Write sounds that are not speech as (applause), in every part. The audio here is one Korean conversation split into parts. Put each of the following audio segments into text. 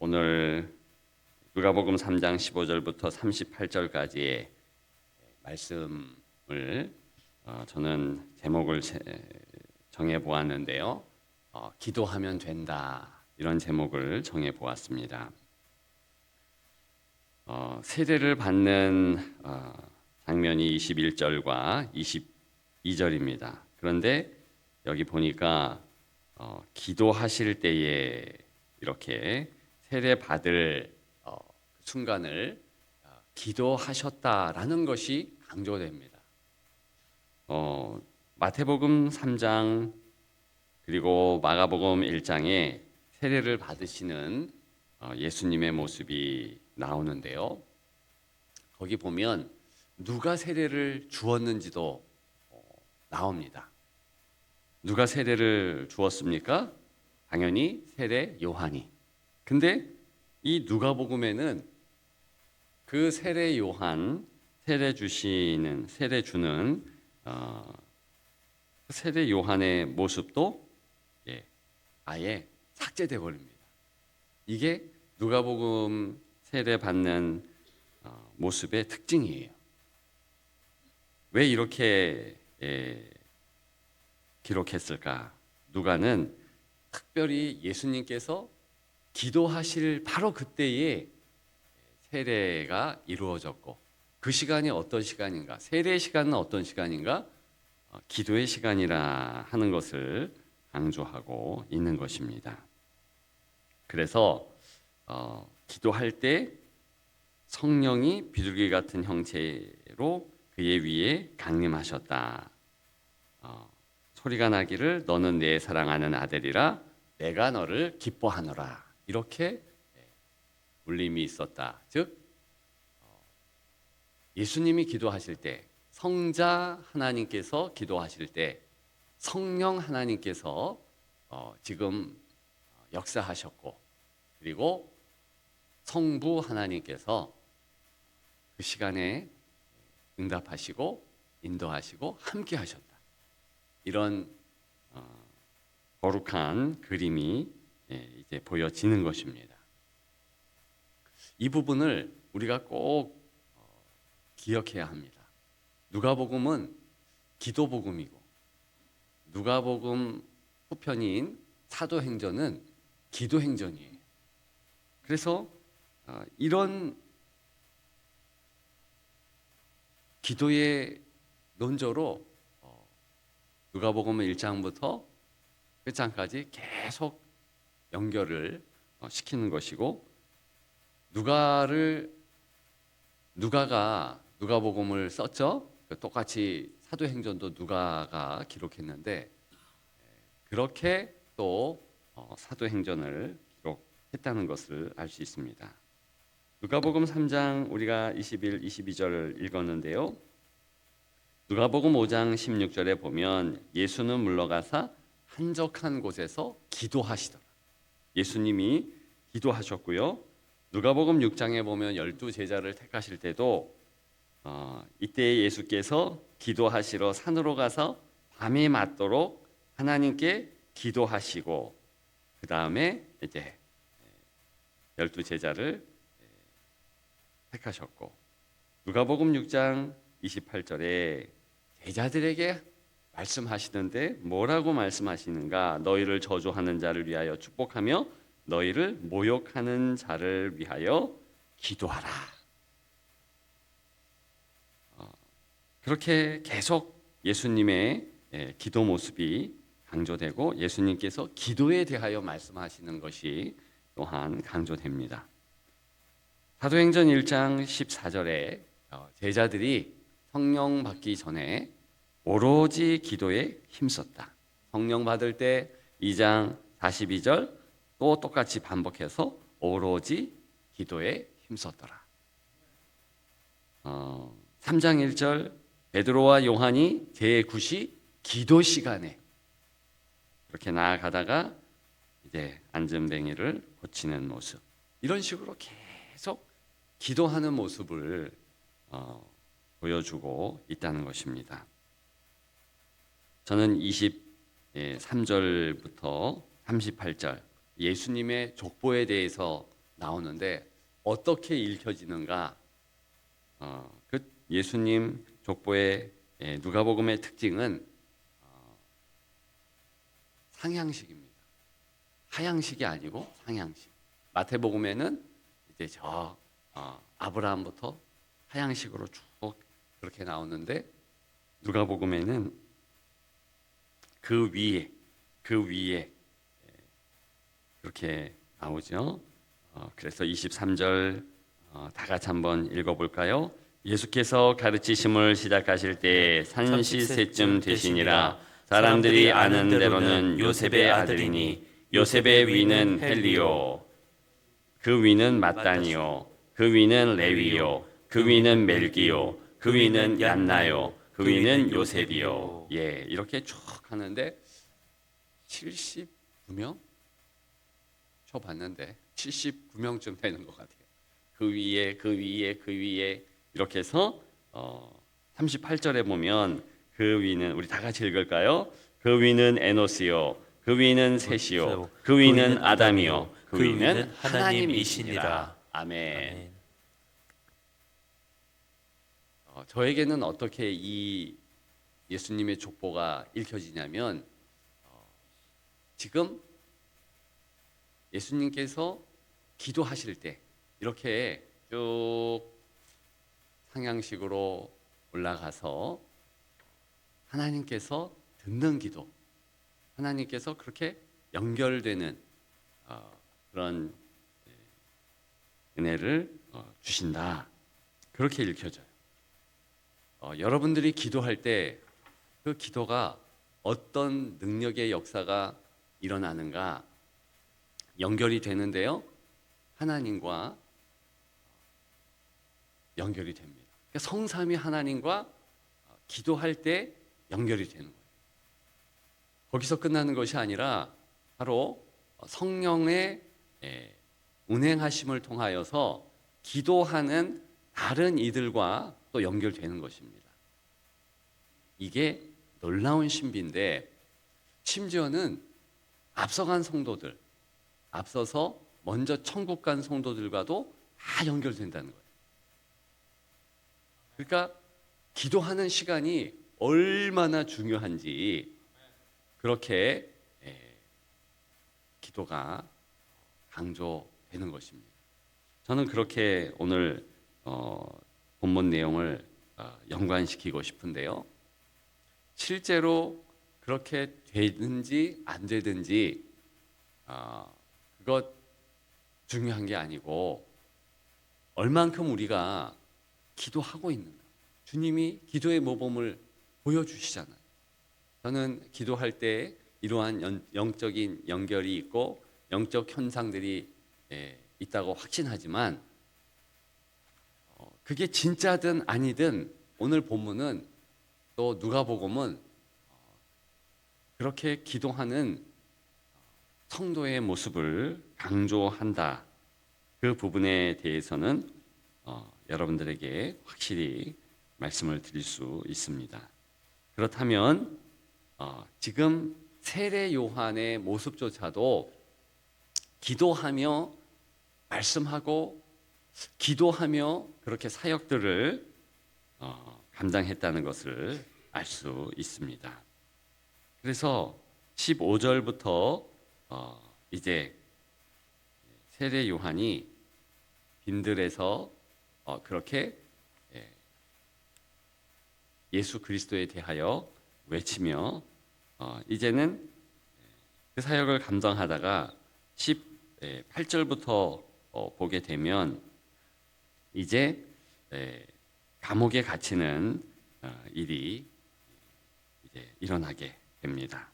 오늘 누가복음 3장 15절부터 38절까지의 말씀을 어, 저는 제목을 제- 정해 보았는데요. 어, 기도하면 된다 이런 제목을 정해 보았습니다. 어, 세례를 받는 어, 장면이 21절과 22절입니다. 그런데 여기 보니까 어, 기도하실 때에 이렇게 세례 받을 어, 순간을 어, 기도하셨다라는 것이 강조됩니다. 어, 마태복음 3장 그리고 마가복음 1장에 세례를 받으시는 어, 예수님의 모습이 나오는데요. 거기 보면 누가 세례를 주었는지도 어, 나옵니다. 누가 세례를 주었습니까? 당연히 세례 요한이. 근데 이 누가복음에는 그 세례 요한 세례 주시는 세례 주는 어, 그 세례 요한의 모습도 예, 아예 삭제돼 버립니다. 이게 누가복음 세례 받는 어, 모습의 특징이에요. 왜 이렇게 예, 기록했을까? 누가는 특별히 예수님께서 기도하실 바로 그때에 세례가 이루어졌고 그 시간이 어떤 시간인가? 세례 시간은 어떤 시간인가? 어, 기도의 시간이라 하는 것을 강조하고 있는 것입니다. 그래서 어, 기도할 때 성령이 비둘기 같은 형체로 그의 위에 강림하셨다. 어, 소리가 나기를 너는 내 사랑하는 아들이라 내가 너를 기뻐하노라. 이렇게 예, 울림이 있었다. 즉 어, 예수님이 기도하실 때 성자 하나님께서 기도하실 때 성령 하나님께서 어, 지금 역사하셨고 그리고 성부 하나님께서 그 시간에 응답하시고 인도하시고 함께 하셨다. 이런 어, 거룩한 그림이 예, 이제 보여지는 것입니다. 이 부분을 우리가 꼭 어, 기억해야 합니다. 누가복음은 기도복음이고 누가복음 후편인 사도행전은 기도행전이에요. 그래서 어, 이런 기도의 논조로 어, 누가복음 1장부터 끝장까지 계속 연결을 어, 시키는 것이고 누가를 누가가 누가복음을 썼죠. 똑같이 사도행전도 누가가 기록했는데 그렇게 또 어, 사도행전을 기록했다는 것을 알 수 있습니다. 누가복음 3장 우리가 21, 22절을 읽었는데요. 누가복음 5장 16절에 보면 예수는 물러가사 한적한 곳에서 기도하시더라. 예수님이 기도하셨고요. 누가복음 6장에 보면 열두 제자를 택하실 때도 어, 이때 예수께서 기도하시러 산으로 가서 밤이 맞도록 하나님께 기도하시고 그 다음에 이제 열두 제자를 택하셨고 누가복음 6장 28절에 제자들에게 말씀하시는데 뭐라고 말씀하시는가 너희를 저주하는 자를 위하여 축복하며 너희를 모욕하는 자를 위하여 기도하라. 어, 그렇게 계속 예수님의 예, 기도 모습이 강조되고 예수님께서 기도에 대하여 말씀하시는 것이 또한 강조됩니다. 사도행전 1장 14절에 어, 제자들이 성령 받기 전에 오로지 기도에 힘썼다. 성령 받을 때 2장 42절 또 똑같이 반복해서 오로지 기도에 힘썼더라. 어, 3장 1절 베드로와 요한이 제9시 기도 시간에 이렇게 나아가다가 이제 안전뱅이를 고치는 모습 이런 식으로 계속 기도하는 모습을 어, 보여주고 있다는 것입니다. 저는 23절부터 38절 예수님의 족보에 대해서 나오는데 어떻게 읽혀지는가? 어, 그 예수님 족보의 예, 누가복음의 특징은 어, 상향식입니다. 하향식이 아니고 상향식. 마태복음에는 이제 저 어, 아브라함부터 하향식으로 쭉 그렇게 나오는데 누가복음에는 그 위에 그 위에. 예, 그렇게 나오죠. 어, 그래서 23절 어, 다 같이 한번 읽어볼까요? 예수께서 가르치심을 시작하실 때 산시세쯤 되시니라. 사람들이 아는 대로는 요셉의 아들이니 요셉의 위는 헬리오 그 위는 마따니요. 그 위는 레위요. 그 위는 멜기요. 그 위는 얀나요. 그 위는 요셉이요. 예 이렇게 쭉 하는데 79명 쳐 봤는데 79명쯤 되는 것 같아요. 그 위에 그 위에 그 위에 이렇게 해서 어 38절에 보면 그 위는 우리 다 같이 읽을까요? 그 위는 에노스요. 그 위는 셋이요. 그 위는 아담이요. 그 위는 하나님이시니라. 아멘. 아멘. 어, 저에게는 어떻게 이 예수님의 족보가 읽혀지냐면 어, 지금 예수님께서 기도하실 때 이렇게 쭉 상향식으로 올라가서 하나님께서 듣는 기도, 하나님께서 그렇게 연결되는 어, 그런 예, 은혜를 어, 주신다. 그렇게 읽혀져요. 어, 여러분들이 기도할 때 그 기도가 어떤 능력의 역사가 일어나는가 연결이 되는데요. 하나님과 연결이 됩니다. 그러니까 성삼위 하나님과 기도할 때 연결이 되는 거예요. 거기서 끝나는 것이 아니라 바로 성령의 예, 운행하심을 통하여서 기도하는 다른 이들과 또 연결되는 것입니다. 이게 놀라운 신비인데 심지어는 앞서간 성도들, 앞서서 먼저 천국 간 성도들과도 다 연결된다는 거예요. 그러니까 기도하는 시간이 얼마나 중요한지 그렇게 예, 기도가 강조되는 것입니다. 저는 그렇게 오늘 어, 본문 내용을 어, 연관시키고 싶은데요. 실제로 그렇게 되든지 안 되든지 어, 그것 중요한 게 아니고 얼만큼 우리가 기도하고 있는가. 주님이 기도의 모범을 보여주시잖아요. 저는 기도할 때 이러한 연- 영적인 연결이 있고 영적 현상들이 예, 있다고 확신하지만 어, 그게 진짜든 아니든 오늘 본문은 또 누가복음은 어, 그렇게 기도하는 성도의 모습을 강조한다. 그 부분에 대해서는 어, 여러분들에게 확실히 말씀을 드릴 수 있습니다. 그렇다면 어, 지금 세례 요한의 모습조차도 기도하며 말씀하고 기도하며 그렇게 사역들을 어, 감당했다는 것을 알 수 있습니다. 그래서 15절부터 어, 이제 세례 요한이 빈들에서 어, 그렇게 예, 예수 그리스도에 대하여 외치며 어, 이제는 그 사역을 감당하다가 18절부터 어, 보게 되면 이제 예, 감옥에 갇히는 어, 일이 이제 일어나게 됩니다.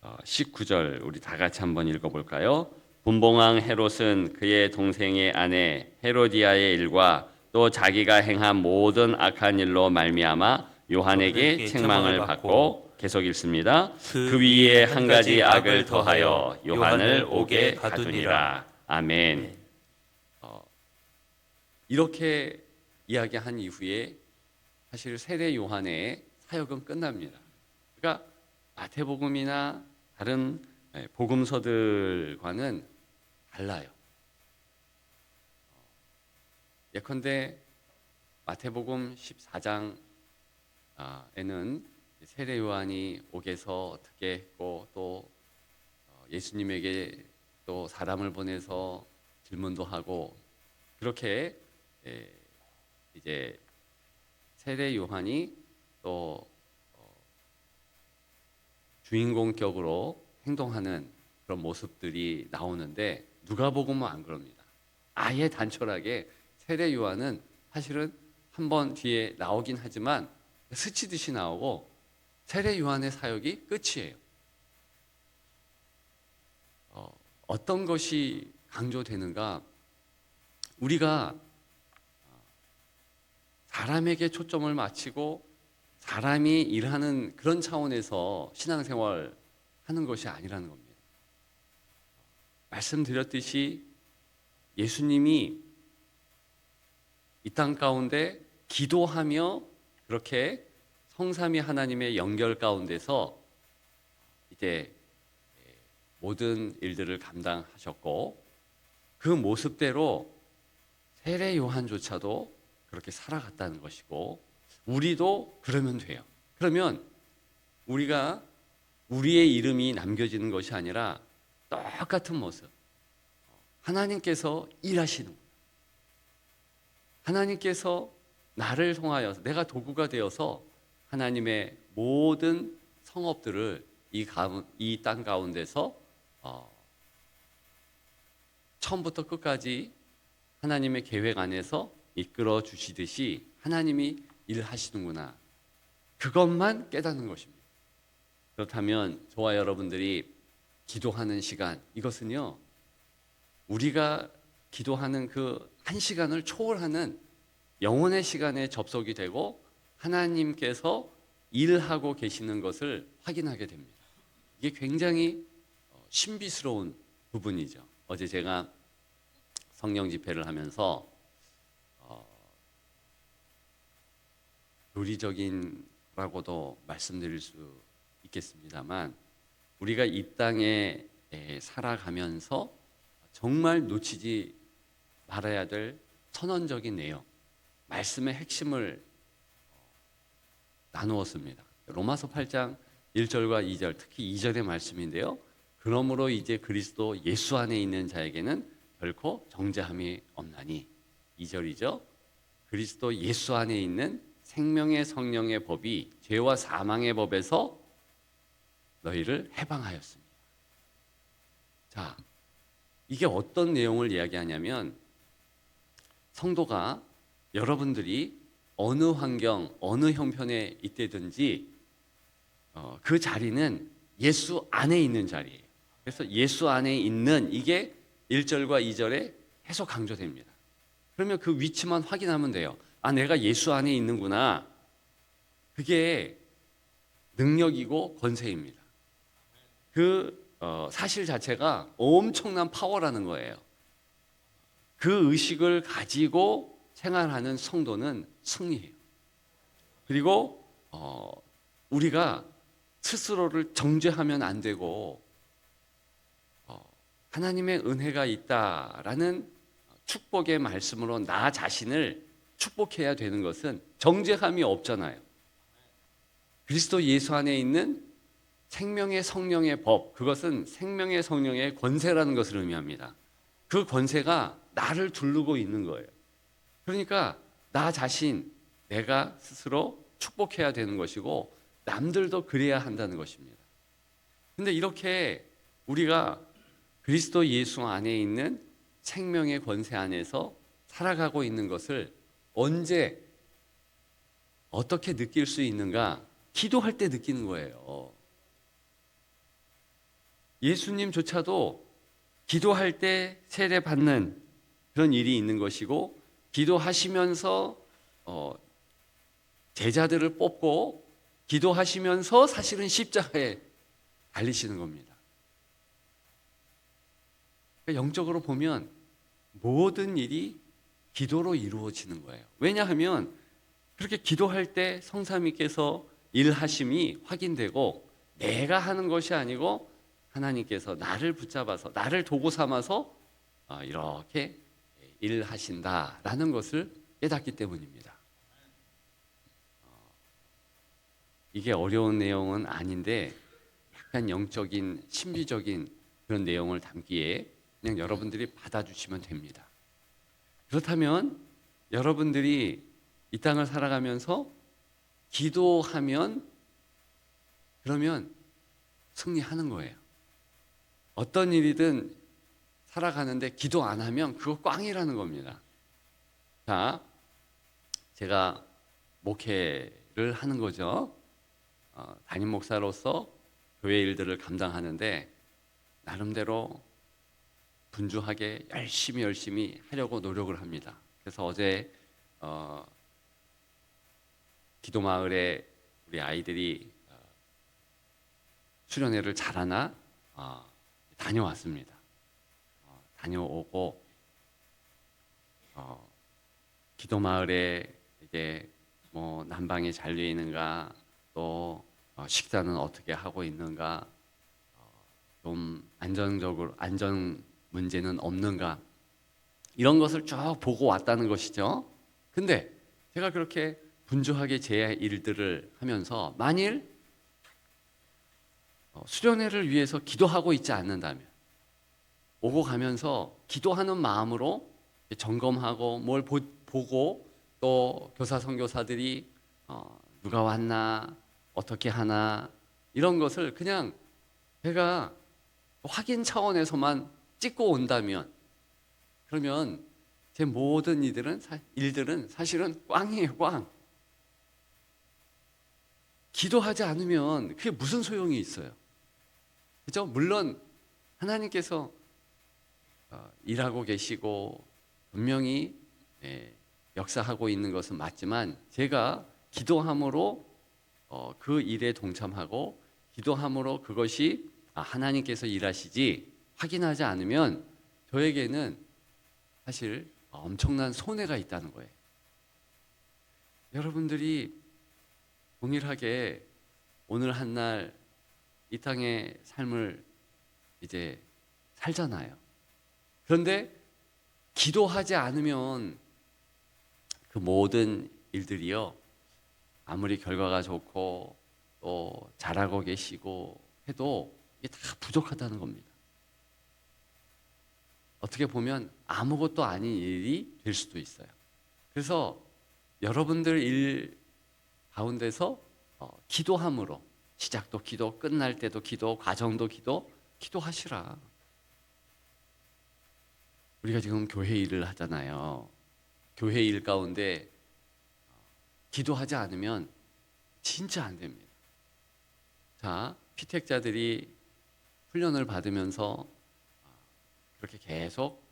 어, 19절 우리 다 같이 한번 읽어볼까요? 분봉왕 헤롯은 그의 동생의 아내 헤로디아의 일과 또 자기가 행한 모든 악한 일로 말미암아 요한에게 책망을 받고 계속 읽습니다. 그 위에 한 가지 악을 더하여 요한을 옥에 가두니라. 아멘. 어, 이렇게 이야기한 이후에 사실 세례 요한의 사역은 끝납니다. 그러니까 마태복음이나 다른 예, 복음서들과는 달라요. 예컨대 마태복음 14장에는 세례 요한이 옥에서 어떻게 했고 또 어, 예수님에게 또 사람을 보내서 질문도 하고 그렇게 예, 이제 세례 요한이 또 어, 주인공격으로 행동하는 그런 모습들이 나오는데 누가복음은 안 그럽니다. 아예 단촐하게 세례 요한은 사실은 한 번 뒤에 나오긴 하지만 스치듯이 나오고 세례 요한의 사역이 끝이에요. 어, 어떤 것이 강조되는가? 우리가 사람에게 초점을 맞추고 사람이 일하는 그런 차원에서 신앙생활 하는 것이 아니라는 겁니다. 말씀드렸듯이 예수님이 이 땅 가운데 기도하며 그렇게 성삼위 하나님의 연결 가운데서 이제 모든 일들을 감당하셨고 그 모습대로 세례 요한조차도 그렇게 살아갔다는 것이고 우리도 그러면 돼요. 그러면 우리가 우리의 이름이 남겨지는 것이 아니라 똑같은 모습. 하나님께서 일하시는. 하나님께서 나를 통하여서 내가 도구가 되어서 하나님의 모든 성업들을 이 땅 가운데서 어, 처음부터 끝까지 하나님의 계획 안에서 이끌어 주시듯이 하나님이 일하시는구나. 그것만 깨닫는 것입니다. 그렇다면 저와 여러분들이 기도하는 시간 이것은요. 우리가 기도하는 그 한 시간을 초월하는 영혼의 시간에 접속이 되고 하나님께서 일하고 계시는 것을 확인하게 됩니다. 이게 굉장히 어, 신비스러운 부분이죠. 어제 제가 성령 집회를 하면서 논리적인라고도 말씀드릴 수 있겠습니다만 우리가 이 땅에 살아가면서 정말 놓치지 말아야 될 선언적인 내용, 말씀의 핵심을 나누었습니다. 로마서 8장 1절과 2절, 특히 2절의 말씀인데요. 그러므로 이제 그리스도 예수 안에 있는 자에게는 결코 정죄함이 없나니 2절이죠. 그리스도 예수 안에 있는 생명의 성령의 법이 죄와 사망의 법에서 너희를 해방하였습니다. 자, 이게 어떤 내용을 이야기하냐면 성도가 여러분들이 어느 환경, 어느 형편에 있대든지 어, 그 자리는 예수 안에 있는 자리예요. 그래서 예수 안에 있는 이게 1절과 2절에 계속 강조됩니다. 그러면 그 위치만 확인하면 돼요. 아, 내가 예수 안에 있는구나. 그게 능력이고 권세입니다. 그 어, 사실 자체가 엄청난 파워라는 거예요. 그 의식을 가지고 생활하는 성도는 승리해요. 그리고 어, 우리가 스스로를 정죄하면 안 되고 어, 하나님의 은혜가 있다라는 축복의 말씀으로 나 자신을 축복해야 되는 것은 정죄함이 없잖아요. 그리스도 예수 안에 있는 생명의 성령의 법, 그것은 생명의 성령의 권세라는 것을 의미합니다. 그 권세가 나를 두르고 있는 거예요. 그러니까 나 자신, 내가 스스로 축복해야 되는 것이고 남들도 그래야 한다는 것입니다. 근데 이렇게 우리가 그리스도 예수 안에 있는 생명의 권세 안에서 살아가고 있는 것을 언제 어떻게 느낄 수 있는가? 기도할 때 느끼는 거예요. 예수님조차도 기도할 때 세례 받는 그런 일이 있는 것이고 기도하시면서 어, 제자들을 뽑고 기도하시면서 사실은 십자가에 달리시는 겁니다. 그러니까 영적으로 보면 모든 일이 기도로 이루어지는 거예요. 왜냐하면 그렇게 기도할 때 성삼위께서 일하심이 확인되고 내가 하는 것이 아니고 하나님께서 나를 붙잡아서 나를 도구 삼아서 어, 이렇게 일하신다라는 것을 깨닫기 때문입니다. 어, 이게 어려운 내용은 아닌데 약간 영적인 심리적인 그런 내용을 담기에 그냥 여러분들이 받아주시면 됩니다. 그렇다면 여러분들이 이 땅을 살아가면서 기도하면 그러면 승리하는 거예요. 어떤 일이든 살아가는데 기도 안 하면 그거 꽝이라는 겁니다. 자, 제가 목회를 하는 거죠. 어, 담임 목사로서 교회 일들을 감당하는데 나름대로 분주하게 열심히 열심히 하려고 노력을 합니다. 그래서 어제 어, 기도 마을에 우리 아이들이 어, 수련회를 잘하나 어, 다녀왔습니다. 어, 다녀오고 어, 기도 마을에 이제 뭐 난방이 잘 되어 있는가 또 어, 식사는 어떻게 하고 있는가 어, 좀 안전적으로 안전 문제는 없는가 이런 것을 쭉 보고 왔다는 것이죠. 근데 제가 그렇게 분주하게 제 일들을 하면서 만일 어, 수련회를 위해서 기도하고 있지 않는다면 오고 가면서 기도하는 마음으로 점검하고 뭘 보, 보고 또 교사 선교사들이 어, 누가 왔나 어떻게 하나 이런 것을 그냥 제가 확인 차원에서만 찍고 온다면 그러면 제 모든 일들은 사- 일들은 사실은 꽝이에요 꽝. 기도하지 않으면 그게 무슨 소용이 있어요? 그죠? 물론 하나님께서 어, 일하고 계시고 분명히 예, 역사하고 있는 것은 맞지만 제가 기도함으로 어, 그 일에 동참하고 기도함으로 그것이 아, 하나님께서 일하시지 확인하지 않으면 저에게는 사실 엄청난 손해가 있다는 거예요. 여러분들이 동일하게 오늘 한 날 이 땅의 삶을 이제 살잖아요. 그런데 기도하지 않으면 그 모든 일들이요. 아무리 결과가 좋고 또 잘하고 계시고 해도 이게 다 부족하다는 겁니다. 어떻게 보면 아무것도 아닌 일이 될 수도 있어요. 그래서 여러분들 일 가운데서 어, 기도함으로 시작도 기도, 끝날 때도 기도, 과정도 기도, 기도하시라. 우리가 지금 교회 일을 하잖아요. 교회 일 가운데 어, 기도하지 않으면 진짜 안 됩니다. 자, 피택자들이 훈련을 받으면서 어, 그렇게 계속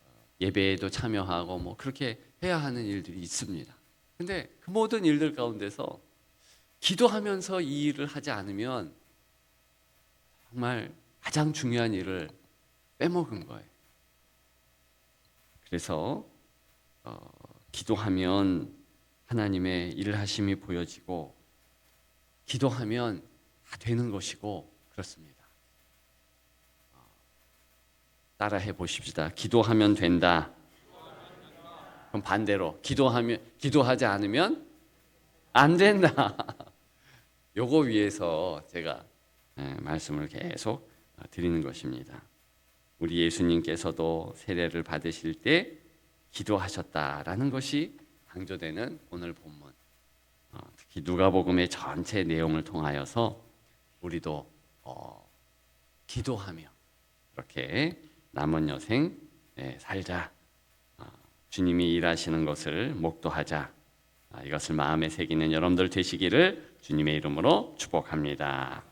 어, 예배에도 참여하고 뭐 그렇게 해야 하는 일들이 있습니다. 근데 그 모든 일들 가운데서 기도하면서 이 일을 하지 않으면 정말 가장 중요한 일을 빼먹은 거예요. 그래서 어, 기도하면 하나님의 일하심이 보여지고 기도하면 다 되는 것이고 그렇습니다. 어, 따라해 보십시다. 기도하면 된다. 그럼 반대로 기도하면 기도하지 않으면 안 된다. (laughs) 요거 위해서 제가 예, 말씀을 계속 어, 드리는 것입니다. 우리 예수님께서도 세례를 받으실 때 기도하셨다라는 것이 강조되는 오늘 본문. 어, 특히 누가복음의 전체 내용을 통하여서 우리도 어, 기도하며 그렇게 남은 여생 예, 살자. 어, 주님이 일하시는 것을 목도하자. 아, 이것을 마음에 새기는 여러분들 되시기를 주님의 이름으로 축복합니다.